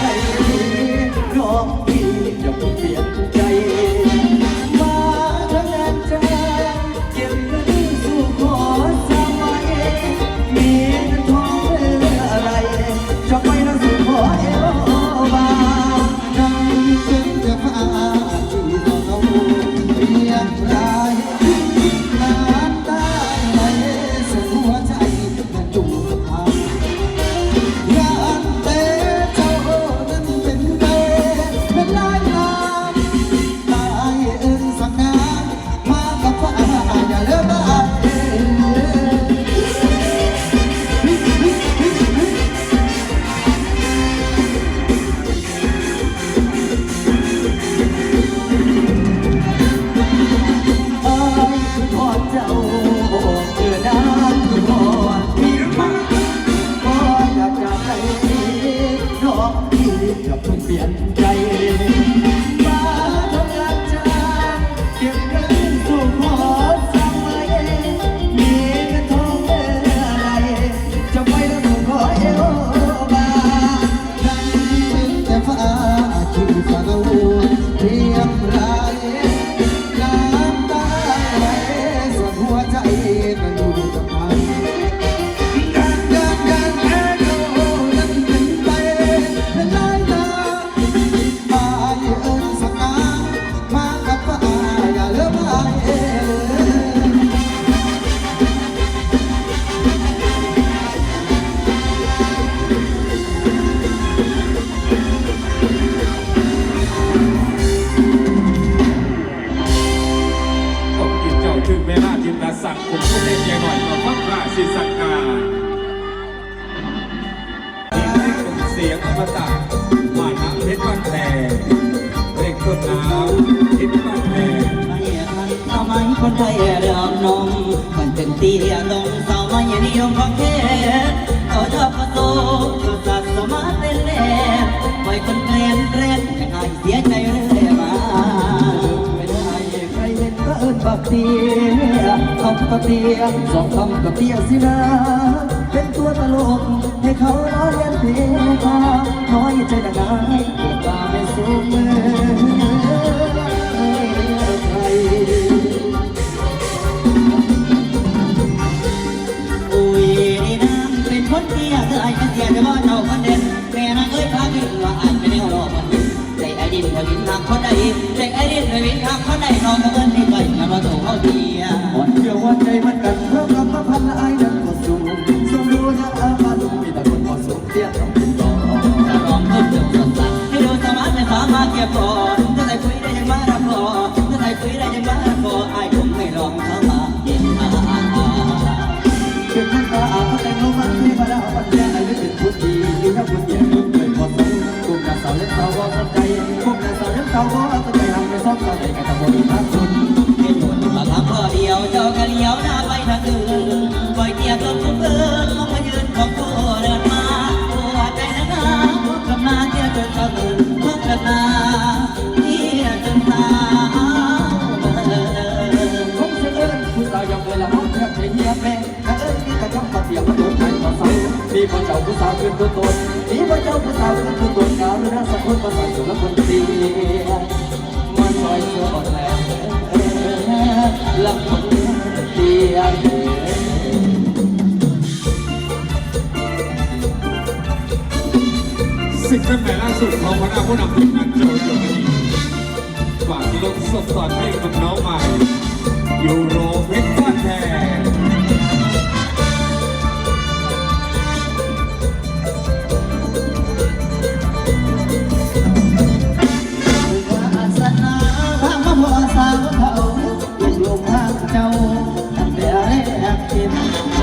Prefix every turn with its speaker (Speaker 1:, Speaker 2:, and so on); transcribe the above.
Speaker 1: Thank you. อ เอิ้นบั
Speaker 2: กเตี้ย
Speaker 1: คำก็เตี้
Speaker 2: ยสอง
Speaker 1: คำก็เตี้ยสินะเป็นตัวตลกให้เขาล้อเลียนเพลงน้อยใจดังนั้นเกิดมาไม่สูงมือใครอุ้ยนี่นางเป็นคนเดียวเธอไอ้เป็นเสียแต่ว่าเจ้าคนเด่นแม่นางเอ้ยพาขึ้นว่าอ่านไม่ได้รอมันใจไอ้ดินพอดินทางคนใดใจไอ้ดินพอดินทางคนใดน้องก็เอิ้นให้ไปกัน ฟ้ามาเก็บก่อนจะได้คุยได้ยังมารับพอจะได้คุยได้ยังมารับพอไอ้ผมไม่ลองเข้ามาเย็นมาเป็นคนตาอาเขาแต่งลงมาที่มาแล้วปัญญาไอ้ไม่เป็นผู้ดีอยู่ทั้งคนเดียวยุ่งเลยพอสมกลุ่มนักสาวเล่นสาวก็สนใจกลุ่มนักสาวเล่นสาวก็สนใจทำในซ่อมสาวในกระทำบริษัทคุณเหตุผลมาทำข้อเดียวเจ้าก็เลี้ยวหน้าไปทางอื่นปล่อยเกียร์จนทุกเอินมองมายืนของกูเดินมาปวดใจนะนะพบกันมาเที่ยวจนเช้า แม่ถ้าเอิ้นนี่ก็ต้องมาเสียงมาโดนใครมาใส่มีพ่อเจ้าผู้สาวขึ้นตัวตนมีพ่อเจ้าผู้สาวขึ้นตัวตนกาวหรือนักสักคนมาใส่สุรคนดีมาซอยเสื้ออ่อนแรงลำคนเดียว
Speaker 3: สิ่งเป็นแม่ล่าสุดของคณะผู้นำทีมงานโจโจนีฝากลงสดสอนให้กับน้องใหม่ยูโร
Speaker 2: Thank you.